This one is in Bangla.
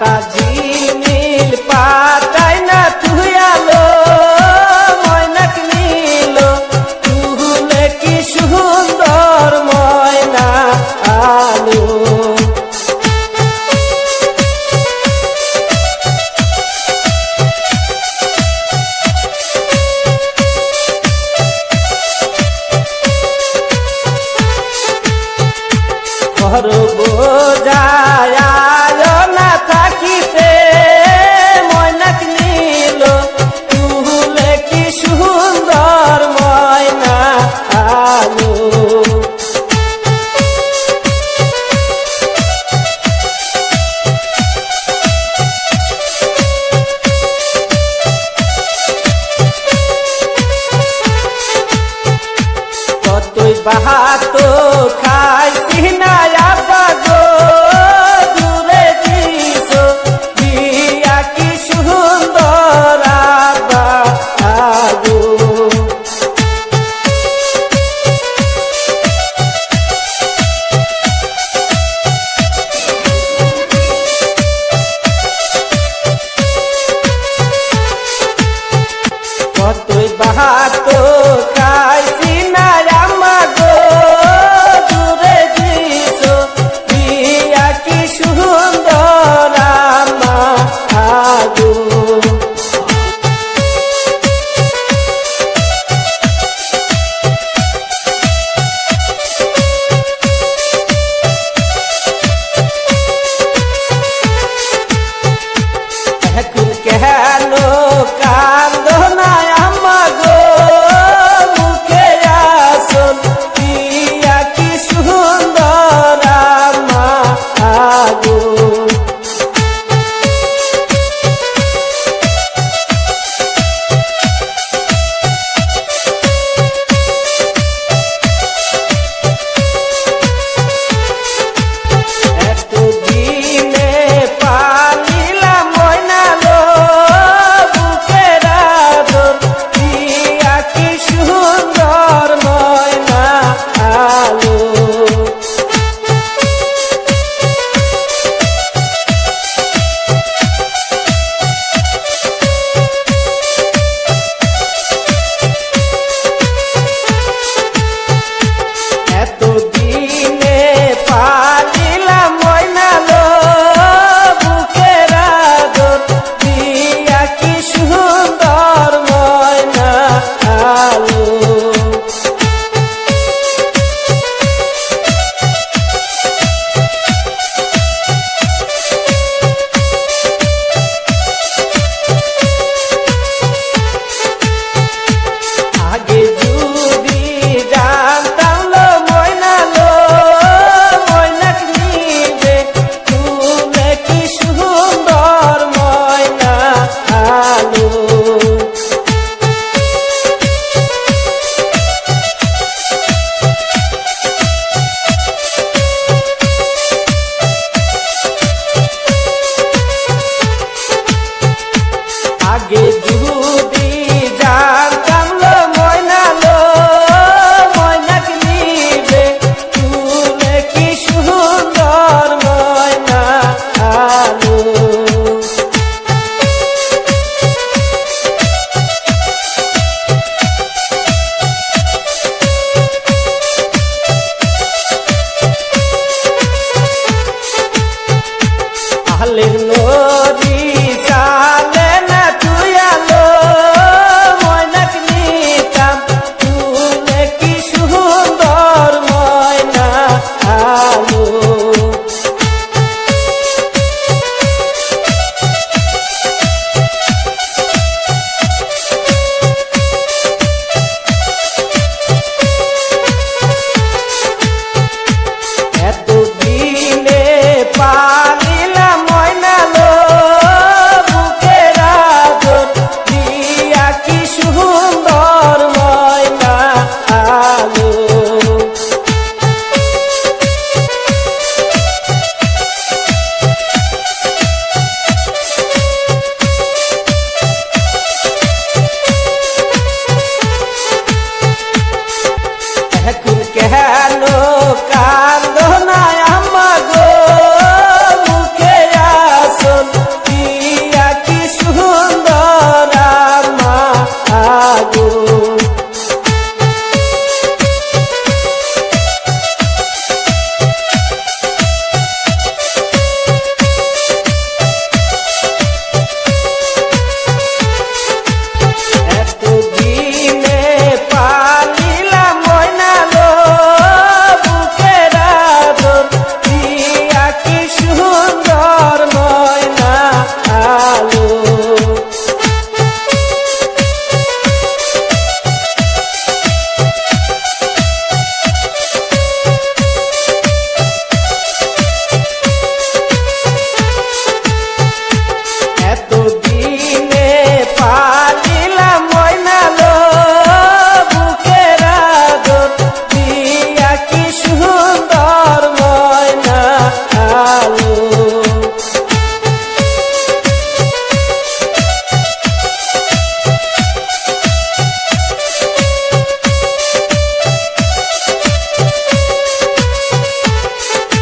কাটা ঝিলমিল পাতায় না তুই আলো ময়নাক নীল। তুলে কি সুন্দর ময়না আলো। ঘর ভাত খাইছি না আবা 的。